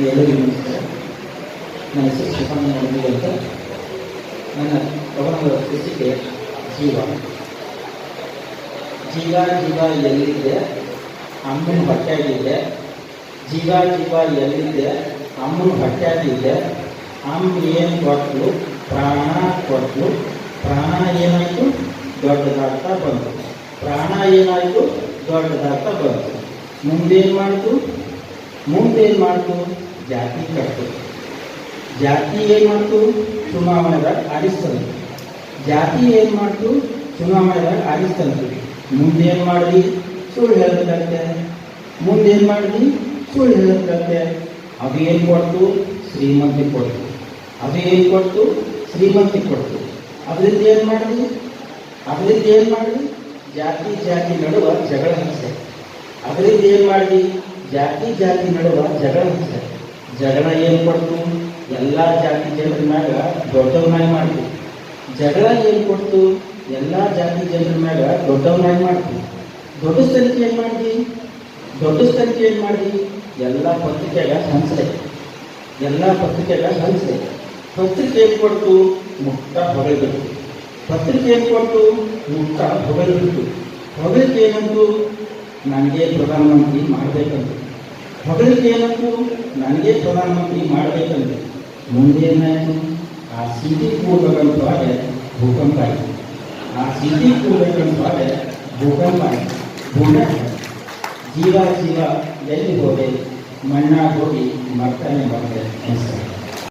ಎಲ್ಲರಿಗೂ ನಮಸ್ಕಾರ ನನ್ನ ಹೆಸರು ಶಿವಣ್ಣ ಅಂತ. ನನ್ನ ತಗೊಂಡ ಶೀರ್ಷಿಕೆ ಜೀವ. ಜೀವ ಜೀವ ಎಲ್ಲಿದೆ? ಅಮ್ಮನ ಹೊಟ್ಟೆಯಾಗಿದೆ ಜೀವ ಜೀವ ಎಲ್ಲಿದೆ? ಅಮ್ಮನ ಹೊಟ್ಟೆಯಾಗಿದೆ ಅಮ್ಮ ಏನು ಕೊಟ್ಟಲು ಪ್ರಾಣ ಕೊಟ್ಟಲು ಪ್ರಾಣ ಏನಾಯಿತು? ದೊಡ್ಡದಾಗ್ತಾ ಬಂತು. ಪ್ರಾಣ ಏನಾಯಿತು? ದೊಡ್ಡದಾಗ್ತಾ ಬಂತು. ಮುಂದೇನು ಮಾಡ್ತು? ಮುಂದೇನು ಮಾಡ್ತು? ಜಾತಿ ಕಟ್ಟು ಜಾತಿ ಏನು ಮಾಡ್ತು? ಚುನಾವಣೆದಾಗ ಆರಿಸ್ತಂತು. ಜಾತಿ ಏನು ಮಾಡ್ತು? ಚುನಾವಣೆದಾಗ ಆರಿಸ್ತಂತು. ಮುಂದೇನು ಮಾಡಿದ್ವಿ ಸುಳ್ಳು ಹೇಳಬೇಕಾಗತ್ತೆ ಮುಂದೇನು ಮಾಡಿದ್ವಿ ಸುಳ್ಳು ಹೇಳಬೇಕಾಗತ್ತೆ ಅದು ಏನು ಕೊಡ್ತು? ಶ್ರೀಮಂತಿ ಕೊಡ್ತು. ಅದು ಏನು ಕೊಡ್ತು? ಶ್ರೀಮಂತಿ ಕೊಡ್ತು. ಅದರಿಂದ ಏನು ಮಾಡಿದ್ವಿ ಅದರಿಂದ ಏನು ಮಾಡಿದ್ವಿ ಜಾತಿ ಜಾತಿ ನಡುವ ಜಗಳ ಹಿಂಸೆ. ಅದರಿಂದ ಏನು ಮಾಡಿದ್ವಿ ಜಾತಿ ಜಾತಿ ನಡುವ ಜಗಳ ಹಿಂಸೆ ಜಗಳ ಏನು ಕೊಡ್ತು? ಎಲ್ಲ ಜಾತಿ ಜನರ ಮ್ಯಾಗ ದೊಡ್ಡವನಾಗಿ ಮಾಡ್ತು ಜಗಳ ಏನು ಕೊಡ್ತು? ಎಲ್ಲ ಜಾತಿ ಜನರ ಮ್ಯಾಗ ದೊಡ್ಡವನಾಗಿ ಮಾಡ್ತು ದೊಡ್ಡ ಸ್ಥಳಕ್ಕೆ ಏನು ಮಾಡಿದ್ವಿ ದೊಡ್ಡ ಸ್ಥಳಕ್ಕೆ ಏನು ಮಾಡಿದ್ವಿ ಎಲ್ಲ ಪತ್ರಿಕೆಗ ಹಂಚಲೆ ಎಲ್ಲ ಪತ್ರಿಕೆಗ ಹಂಚಲೆ ಪತ್ರಿಕೆ ಏನು ಕೊಡ್ತು? ಮುಕ್ತ ಹೊಗಳಿಬಿಟ್ಟು ಪತ್ರಿಕೆ ಏನು ಕೊಡ್ತು? ಮುಕ್ತ ಹೊಗಳಿಬಿಟ್ಟು ಹೊಗಳಿಕೆ ಏನಂತು? ನನಗೆ ಪ್ರಧಾನಮಂತ್ರಿ ಮಾಡಬೇಕಂತ ಹೊಗಳಿಕೆ ಏನಂತು ನನಗೆ ಪ್ರಧಾನಮಂತ್ರಿ ಮಾಡಬೇಕಂತ ಮುಂದೆ ಏನಾಯಿತು ಆ ಸಿಟಿ ಕೂಡಬೇಕಂತವಾಗ ಭೂಕಂಪ ಆಯಿತು ಆ ಸಿಟಿ ಕೂಡಬೇಕಂತವಾಗ ಭೂಕಂಪ ಆಯಿತು ಭೂಮಿ ಜೀವ ಜೀವ ಎಲ್ಲಿ ಹೋದೆ ಮಣ್ಣಾಗಿ ಹೋಗಿ ಮಕ್ಕಳೇ ಬಂದೆ ಅನಿಸ್ತಾರೆ